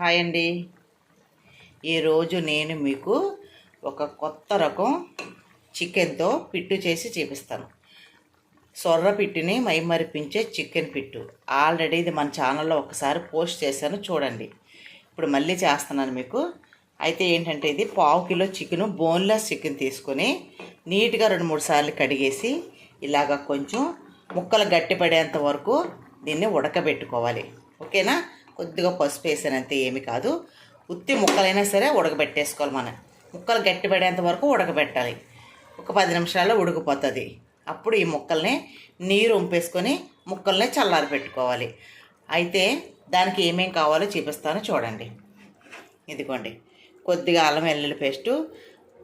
Hi అండి. ఈరోజు నేను మీకు ఒక కొత్త రకం చికెన్తో పిట్టు చేసి చూపిస్తాను. సొర్ర పిట్టుని మైమరిపించే చికెన్ పిట్టు. ఆల్రెడీ ఇది మన ఛానల్లో ఒకసారి పోస్ట్ చేశాను చూడండి. ఇప్పుడు మళ్ళీ చేస్తున్నాను మీకు. అయితే ఏంటంటే ఇది పావు కిలో చికెను బోన్లెస్ చికెన్ తీసుకొని నీట్గా రెండు మూడు సార్లు కడిగేసి ఇలాగ కొంచెం ముక్కలు గట్టిపడేంత వరకు దీన్ని ఉడకబెట్టుకోవాలి. ఓకేనా? కొద్దిగా పసుపు వేసానంతే ఏమి కాదు. ఉత్తి ముక్కలైనా సరే ఉడకబెట్టేసుకోవాలి మనం. ముక్కలు గట్టిపడేంత వరకు ఉడకబెట్టాలి. ఒక పది నిమిషాల్లో ఉడికిపోతుంది. అప్పుడు ఈ ముక్కల్ని నీరు ఉంపేసుకొని ముక్కల్ని చల్లారి పెట్టుకోవాలి. అయితే దానికి ఏమేం కావాలో చూపిస్తాను చూడండి. ఇదిగోండి. కొద్దిగా అల్లం వెల్లుల్లి పేస్టు.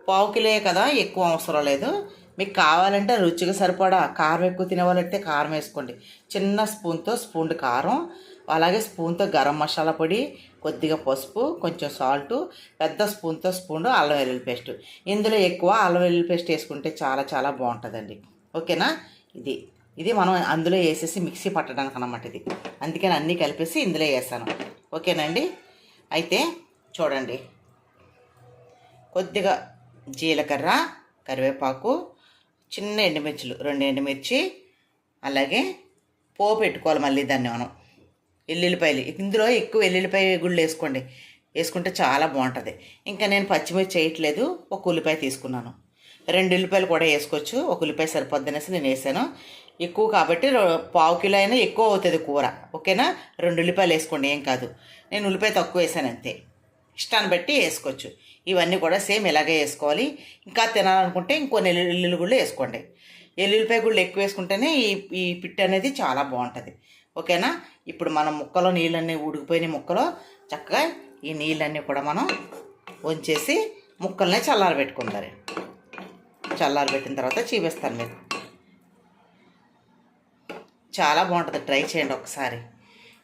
పావు కిలో కదా ఎక్కువ అవసరం లేదు. మీకు కావాలంటే రుచిగా సరిపడా కారం ఎక్కువ తినేవాళ్ళంటే కారం వేసుకోండి. చిన్న స్పూన్తో స్పూన్ కారం. అలాగే స్పూన్తో గరం మసాలా పొడి కొద్దిగా పసుపు కొంచెం సాల్ట్ పెద్ద స్పూన్తో స్పూన్ అల్లం వెల్లుల్లి పేస్ట్. ఇందులో ఎక్కువ అల్లం వెల్లుల్లి పేస్ట్ వేసుకుంటే చాలా చాలా బాగుంటుందండి. ఓకేనా? ఇది ఇది మనం అందులో వేసేసి మిక్సీ పట్టడానికి అనమాట ఇది. అందుకని అన్నీ కలిపేసి ఇందులో వేసాను. ఓకేనండి అయితే చూడండి. కొద్దిగా జీలకర్ర కరివేపాకు చిన్న ఎండుమిర్చులు రెండు ఎండుమిర్చి అలాగే పోపు పెట్టుకోవాలి మళ్ళీ దాన్ని మనం. ఎల్లుల్లిపాయలు. ఇందులో ఎక్కువ ఎల్లుల్లిపాయ గుళ్ళు వేసుకోండి. వేసుకుంటే చాలా బాగుంటుంది. ఇంకా నేను పచ్చిమిర్చి చేయట్లేదు. ఒక ఉల్లిపాయ తీసుకున్నాను. రెండు ఉల్లిపాయలు కూడా వేసుకోవచ్చు. ఒక ఉల్లిపాయ సరిపోద్ది అనేసి నేను వేసాను. ఎక్కువ కాబట్టి రో- పావు కిలో అయినా ఎక్కువ అవుతుంది కూర. ఓకేనా? రెండు ఉల్లిపాయలు వేసుకోండి. ఏం కాదు. నేను ఉల్లిపాయ తక్కువ వేసాను అంతే. ఇష్టాన్ని బట్టి వేసుకోవచ్చు. ఇవన్నీ కూడా సేమ్ ఇలాగే వేసుకోవాలి. ఇంకా తినాలనుకుంటే ఇంకొన్ని ఎల్లుల్లి గుళ్ళు వేసుకోండి. ఎల్లుల్లిపాయ గుళ్ళు ఎక్కువ వేసుకుంటేనే ఈ ఈ పిట్ అనేది చాలా బాగుంటుంది. ఓకేనా? ఇప్పుడు మనం ముక్కలో నీళ్ళన్నీ ఉడికిపోయిన ముక్కలో చక్కగా ఈ నీళ్ళన్నీ కూడా మనం వంచేసి ముక్కల్ని చల్లారబెట్టుకుంటారు. చల్లారబెట్టిన తర్వాత చూపిస్తాను మీకు. చాలా బాగుంటుంది. ట్రై చేయండి ఒకసారి.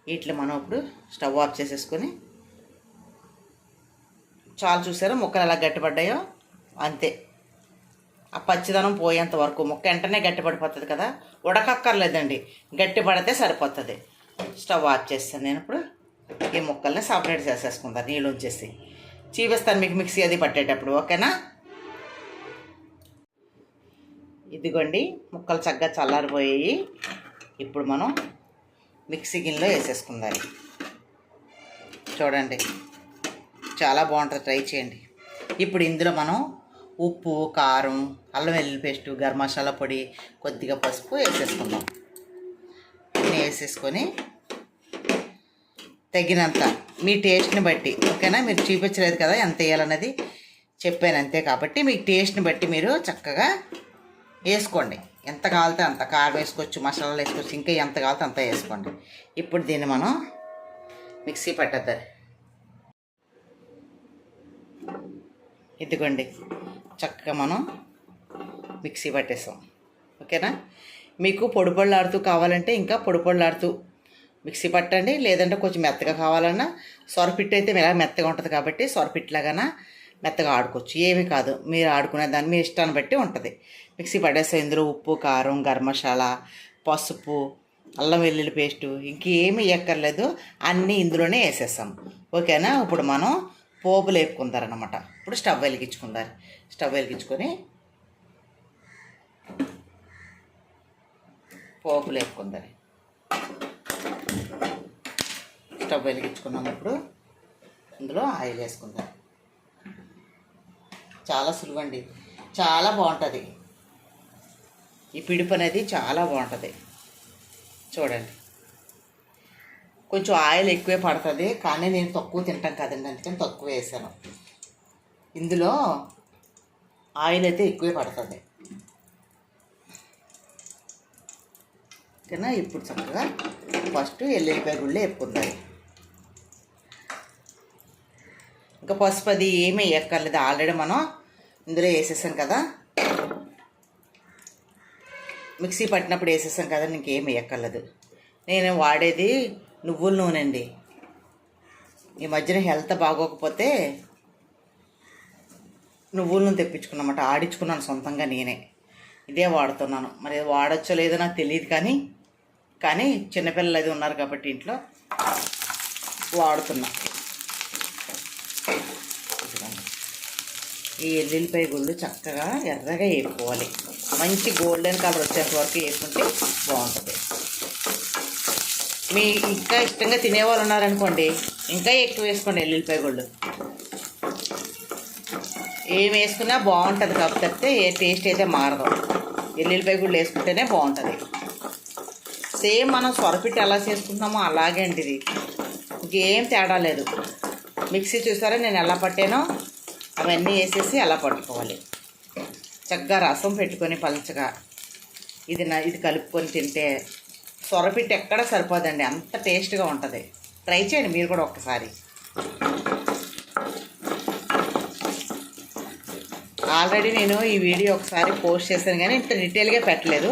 వీటిలో మనం ఇప్పుడు స్టవ్ ఆఫ్ చేసేసుకొని చాలు చూసారా ముక్కలు ఎలా గట్టిపడ్డాయో? అంతే. ఆ పచ్చిదనం పోయేంత వరకు ముక్క వెంటనే గట్టిపడిపోతుంది కదా ఉడకక్కర్లేదండి. గట్టిపడితే సరిపోతుంది. స్టవ్ ఆఫ్ చేస్తాను నేను ఇప్పుడు. ఈ ముక్కల్ని సపరేట్ చేసేసుకుంటాను నీళ్ళు వచ్చేసి చూపిస్తాను మీకు మిక్సీ అది పట్టేటప్పుడు ఓకేనా? ఇదిగోండి ముక్కలు చక్కగా చల్లారిపోయాయి. ఇప్పుడు మనం మిక్సీ గిన్నెలో వేసేసుకుందాం. చూడండి చాలా బాగుంటుంది ట్రై చేయండి. ఇప్పుడు ఇందులో మనం ఉప్పు కారం అల్లం వెల్లుల్లి పేస్ట్ గరం మసాలా పొడి కొద్దిగా పసుపు వేసేసుకుందాం. అన్నీ వేసేసుకొని తగినంత మీ టేస్ట్ని బట్టి ఓకేనా? మీరు చూపించలేదు కదా ఎంత వేయాలన్నది? చెప్పాను అంతే కాబట్టి మీ టేస్ట్ని బట్టి మీరు చక్కగా వేసుకోండి. ఎంత కావాలితే అంత కారం వేసుకోవచ్చు మసాలాలు వేసుకోవచ్చు ఇంకా ఎంత కావాలితే అంత వేసుకోండి. ఇప్పుడు దీన్ని మనం మిక్సీ పట్టద్దారు ఇదిగోండి. చక్కగా మనం మిక్సీ పట్టేసాం ఓకేనా? మీకు పొడి పొళ్ళాడుతూ కావాలంటే ఇంకా పొడి పొళ్ళాడుతూ మిక్సీ పట్టండి. లేదంటే కొంచెం మెత్తగా కావాలన్నా సొరపిట్టు అయితే ఇలా మెత్తగా ఉంటుంది కాబట్టి సొరపిట్లాగాన మెత్తగా ఆడుకోవచ్చు. ఏమీ కాదు. మీరు ఆడుకునే దాన్ని మీ ఇష్టాన్ని బట్టి ఉంటుంది. మిక్సీ పట్టేస్తే ఇందులో ఉప్పు కారం గరం మసాలా పసుపు అల్లం వెల్లుల్లి పేస్టు ఇంకేమీ ఎక్కర్లేదు. అన్నీ ఇందులోనే వేసేస్తాం. ఓకేనా? ఇప్పుడు మనం పోపులు వేపుకుంటారనమాట ఇప్పుడు స్టవ్ వెలిగించుకుంటారు స్టవ్ వెలిగించుకొని పోపులు వేపుకుంటారు స్టవ్ వెలిగించుకున్నాం ఇప్పుడు. ఇందులో ఆయిల్ వేసుకుందాం. చాలా సులువండి. చాలా బాగుంటుంది. ఈ పిడుపు అనేది చాలా బాగుంటుంది. చూడండి. కొంచెం ఆయిల్ ఎక్కువే పడుతుంది. కానీ నేను తక్కువ తింటాం కదండి. అందుకని తక్కువ వేసాను. ఇందులో ఆయిల్ అయితే ఎక్కువే పడుతుంది. ఓకేనా? ఇప్పుడు చక్కగా ఫస్ట్ ఎల్లిపాయ గుళ్ళు వేపుకుందాం. ఇంకా పసుపు అది ఏమీ వేయక్కర్లేదు. ఆల్రెడీ మనం ఇందులో వేసేసాం కదా. మిక్సీ పట్టినప్పుడు వేసేసాం కదా ఇంకేం వేయక్కర్లేదు. నేను వాడేది నువ్వుల నూనె అండి. ఈ మధ్యన హెల్త్ బాగోకపోతే నువ్వుల నూనె తెప్పించుకున్నమాట. ఆడించుకున్నాను సొంతంగా నేనే. ఇదే వాడుతున్నాను. మరి వాడచ్చో లేదో నాకు తెలియదు కానీ కానీ చిన్నపిల్లలు అది ఉన్నారు కాబట్టి ఇంట్లో వాడుతున్నా. ఈ ఎల్లిపాయ గుళ్ళు చక్కగా ఎర్రగా వేపుకోవాలి. మంచి గోల్డెన్ కలర్ వచ్చేంత వరకు వేసుకుంటే బాగుంటుంది. మీ ఇంకా ఇష్టంగా తినేవాళ్ళు ఉన్నారనుకోండి ఇంకా ఎక్కువ వేసుకోండి ఎల్లిపాయ గుళ్ళు. ఏం వేసుకున్నా బాగుంటుంది కాకపోతే ఏ టేస్ట్ అయితే మారదు. ఎల్లుల్లిపాయ గుళ్ళు వేసుకుంటేనే బాగుంటుంది. సేమ్ మనం సొరపిట్టు ఎలా చేసుకుంటున్నామో అలాగే అండి ఇది. ఇంకేం తేడా లేదు. మిక్సీ చూసారా నేను ఎలా పట్టానో? అవన్నీ వేసేసి అలా పట్టుకోవాలి. చక్కగా రసం పెట్టుకొని పలచగా ఇది నా ఇది కలుపుకొని తింటే సొరపిట్టు ఎక్కడ సరిపోదండి. అంత టేస్ట్గా ఉంటుంది. ట్రై చేయండి మీరు కూడా ఒక్కసారి. ఆల్రెడీ నేను ఈ వీడియో ఒకసారి పోస్ట్ చేశాను కానీ ఇంత డీటెయిల్గా పెట్టలేదు.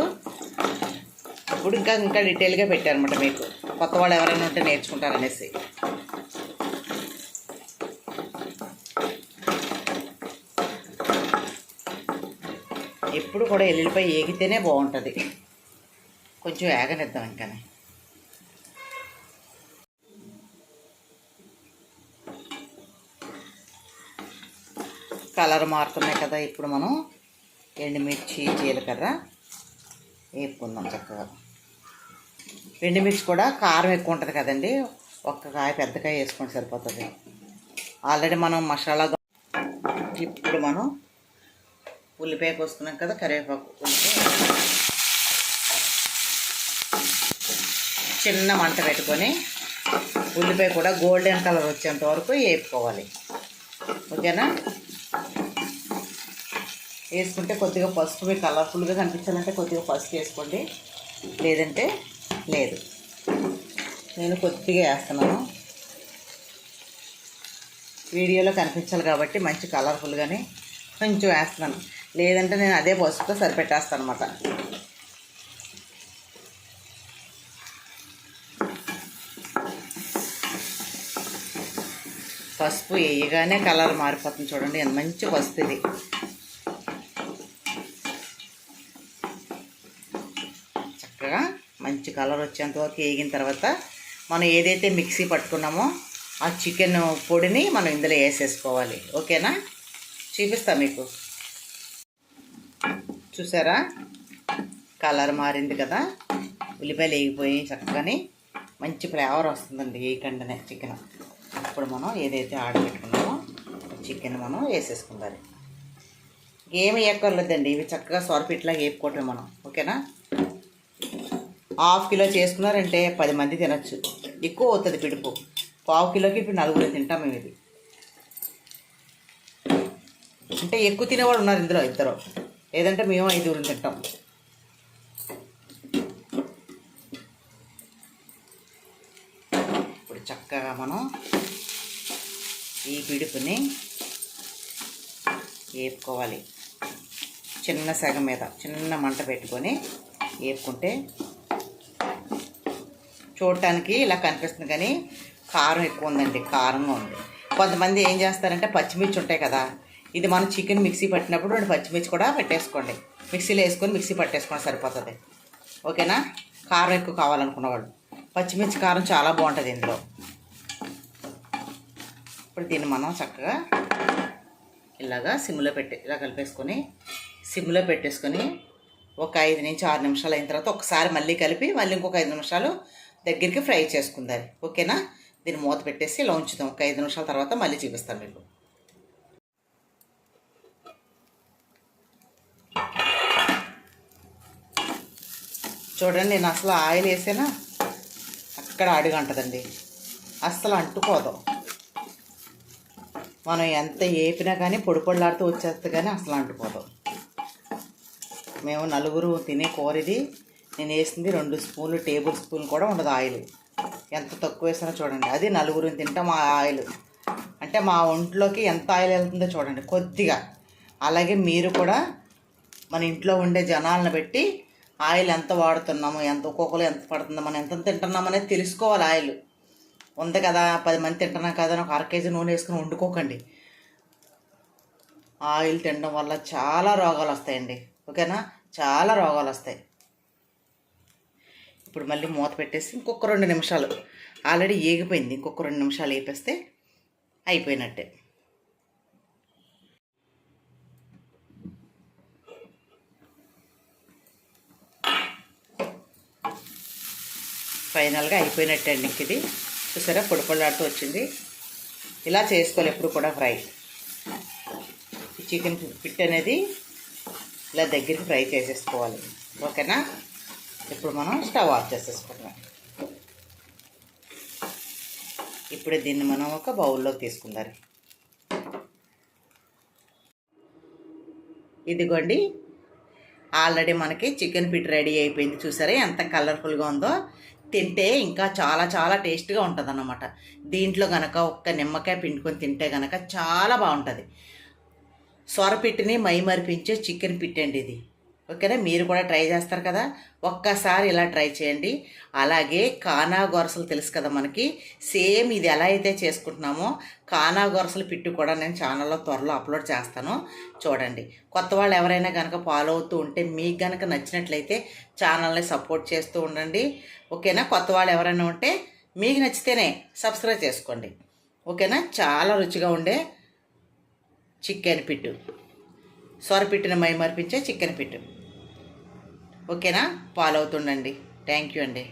ఇప్పుడు ఇంకా ఇంకా డీటెయిల్గా పెట్టాను అనమాట మీకు. కొత్త వాళ్ళు ఎవరైనా ఉంటే నేర్చుకుంటారనేసి ఎప్పుడు కూడా ఎల్లుల్లిపాయ ఏగితేనే బాగుంటుంది. కొంచెం ఏగనిద్దాం ఇంకానే. కలర్ మారుతున్నాయి కదా ఇప్పుడు మనం ఎండుమిర్చి జీలకర్ర వేపుకుందాం చక్కగా. ఎండుమిర్చి కూడా కారం ఎక్కువ ఉంటుంది కదండి. ఒక్క కాయ పెద్ద కాయ వేసుకుంటే సరిపోతుంది. ఆల్రెడీ మనం మసాలా ఇప్పుడు మనం ఉల్లిపాయ కోసుకున్నాం కదా కరివేపాకు ఉల్లిపాయ చిన్న మంట పెట్టుకొని ఉల్లిపాయ కూడా గోల్డెన్ కలర్ వచ్చేంత వరకు వేపుకోవాలి. ఓకేనా? వేసుకుంటే కొద్దిగా పసుపు మీకు కలర్ఫుల్గా కనిపించాలంటే కొద్దిగా పసుపు వేసుకోండి. లేదంటే లేదు. నేను కొద్దిగా వేస్తున్నాను. వీడియోలో కనిపించాలి కాబట్టి మంచి కలర్ఫుల్గానే కొంచెం వేస్తున్నాను. లేదంటే నేను అదే పసుపుతో సరిపెట్టేస్తాను అనమాట పసుపు వేయగానే కలర్ మారిపోతుంది చూడండి. ఎంత మంచి పసుపు ఇది. చక్కగా మంచి కలర్ వచ్చేంత వరకు వేగిన తర్వాత మనం ఏదైతే మిక్సీ పట్టుకున్నామో ఆ చికెన్ పొడిని మనం ఇందులో వేసేసుకోవాలి. ఓకేనా? చూపిస్తా మీకు. చూసారా? కలర్ మారింది కదా. ఉల్లిపాయలు వేగిపోయి చక్కగానే మంచి ఫ్లేవర్ వస్తుందండి వేయకుండానే చికెన్. అప్పుడు మనం ఏదైతే ఆర్డర్ పెట్టుకున్నామో చికెన్ మనం వేసేసుకుందాలి ఏమి ఎక్కర్లేదండి ఇవి చక్కగా సొరపిట్లా వేపుకోవటం మనం ఓకేనా? హాఫ్ కిలో చేసుకున్నారంటే పది మంది తినచ్చు. ఎక్కువ అవుతుంది పిడుపు. పావు కిలోకి ఇప్పుడు నలుగురు తింటాం మేము ఇది. అంటే ఎక్కువ తినేవాడు ఉన్నారు ఇందులో ఇద్దరు. లేదంటే మేము ఐదుగురు తింటాం. ఇప్పుడు చక్కగా మనం ఈ పిడుపుని వేపుకోవాలి చిన్న సెగ మీద చిన్న మంట పెట్టుకొని వేపుకుంటే చూడటానికి ఇలా కనిపిస్తుంది కానీ కారం ఎక్కువ ఉందండి కారంగా ఉంది. కొంతమంది ఏం చేస్తారంటే పచ్చిమిర్చి ఉంటాయి కదా ఇది మనం చికెన్ మిక్సీ పట్టినప్పుడు రెండు పచ్చిమిర్చి కూడా పెట్టేసుకోండి. మిక్సీలో వేసుకొని మిక్సీ పట్టేసుకోండి సరిపోతుంది. ఓకేనా? కారం ఎక్కువ కావాలనుకున్న వాళ్ళు. పచ్చిమిర్చి కారం చాలా బాగుంటుంది ఇందులో. ఇప్పుడు దీన్ని మనం చక్కగా ఇలాగా సిమ్లో పెట్టి ఇలా కలిపేసుకొని సిమ్లో పెట్టేసుకొని ఒక ఐదు నుంచి ఆరు నిమిషాలు అయిన తర్వాత ఒకసారి మళ్ళీ కలిపి మళ్ళీ ఇంకొక ఐదు నిమిషాలు దగ్గరికి ఫ్రై చేసుకుందాలి ఓకేనా? దీన్ని మూత పెట్టేసి ఇలా ఉంచుదాం. ఒక ఐదు నిమిషాల తర్వాత మళ్ళీ చూపిస్తాను మీకు. చూడండి నేను అసలు ఆయిల్ వేసేనా? అక్కడ అడుగంటదండి. అస్సలు అంటుకోదాం. మనం ఎంత ఏపినా కానీ పొడి పొడిలాడుతూ వచ్చేస్తే కానీ అసలు అంటుకోదు. మేము నలుగురు తినే కూర ఇది నేను వేసింది రెండు స్పూన్లు టేబుల్ స్పూన్ కూడా ఉండదు ఆయిల్. ఎంత తక్కువ వేసినా చూడండి. అది నలుగురిని తింటాం ఆ ఆయిల్. అంటే మా ఒంట్లోకి ఎంత ఆయిల్ వెళ్తుందో చూడండి కొద్దిగా. అలాగే మీరు కూడా మన ఇంట్లో ఉండే జనాలను బట్టి ఆయిల్ ఎంత వాడుతున్నాము ఎంత ఒక్కొక్కరు ఎంత పడుతుందో మనం ఎంత తింటున్నాం అనేది తెలుసుకోవాలి ఆయిల్. ఉంది కదా పది మంది తింటున్నాం కదా ఒక అర కేజీ నూనె వేసుకుని వండుకోకండి. ఆయిల్ తినడం వల్ల చాలా రోగాలు వస్తాయండి. ఓకేనా? చాలా రోగాలు వస్తాయి. ఇప్పుడు మళ్ళీ మూత పెట్టేసి ఇంకొక రెండు నిమిషాలు. ఆల్రెడీ ఏగిపోయింది. ఇంకొక రెండు నిమిషాలు వేపేస్తే అయిపోయినట్టే. ఫైనల్గా అయిపోయినట్టే అండి ఇది. చూసారా? పొడి పొడిలాడుతూ వచ్చింది. ఇలా చేసుకోవాలి ఎప్పుడు కూడా ఫ్రై. చికెన్ పిట్ అనేది ఇలా దగ్గరికి ఫ్రై చేసేసుకోవాలి. ఓకేనా? ఇప్పుడు మనం స్టవ్ ఆఫ్ చేసేసుకుంటాం ఇప్పుడు దీన్ని మనం ఒక బౌల్లోకి తీసుకుందాం. ఇదిగోండి. ఆల్రెడీ మనకి చికెన్ పిట్ రెడీ అయిపోయింది. చూసారా ఎంత కలర్ఫుల్గా ఉందో? తింటే ఇంకా చాలా చాలా టేస్ట్గా ఉంటుంది అన్నమాట దీంట్లో గనక ఒక్క నిమ్మకాయ పిండుకొని తింటే గనక చాలా బాగుంటుంది. స్వరపిట్టిని మై మరిపించే చికెన్ పిట్టండి ఇది. ఓకేనా? మీరు కూడా ట్రై చేస్తారు కదా? ఒక్కసారి ఇలా ట్రై చేయండి. అలాగే కానా గొరసలు తెలుసు కదా మనకి? సేమ్ ఇది ఎలా అయితే చేసుకుంటున్నామో కానా గొరసలు పిట్టు కూడా నేను ఛానల్లో త్వరలో అప్లోడ్ చేస్తాను. చూడండి. కొత్త వాళ్ళు ఎవరైనా కనుక ఫాలో అవుతూ ఉంటే మీకు కనుక నచ్చినట్లయితే ఛానల్ని సపోర్ట్ చేస్తూ ఉండండి. ఓకేనా? కొత్త వాళ్ళు ఎవరైనా ఉంటే మీకు నచ్చితేనే సబ్స్క్రైబ్ చేసుకోండి. ఓకేనా? చాలా రుచిగా ఉండే చికెన్ పిట్టు. సొరపిట్టుని మైమర్పించే చికెన్ పిట్టు. ఓకేనా? ఫాలో అవుతుండండి థ్యాంక్ యూ అండి.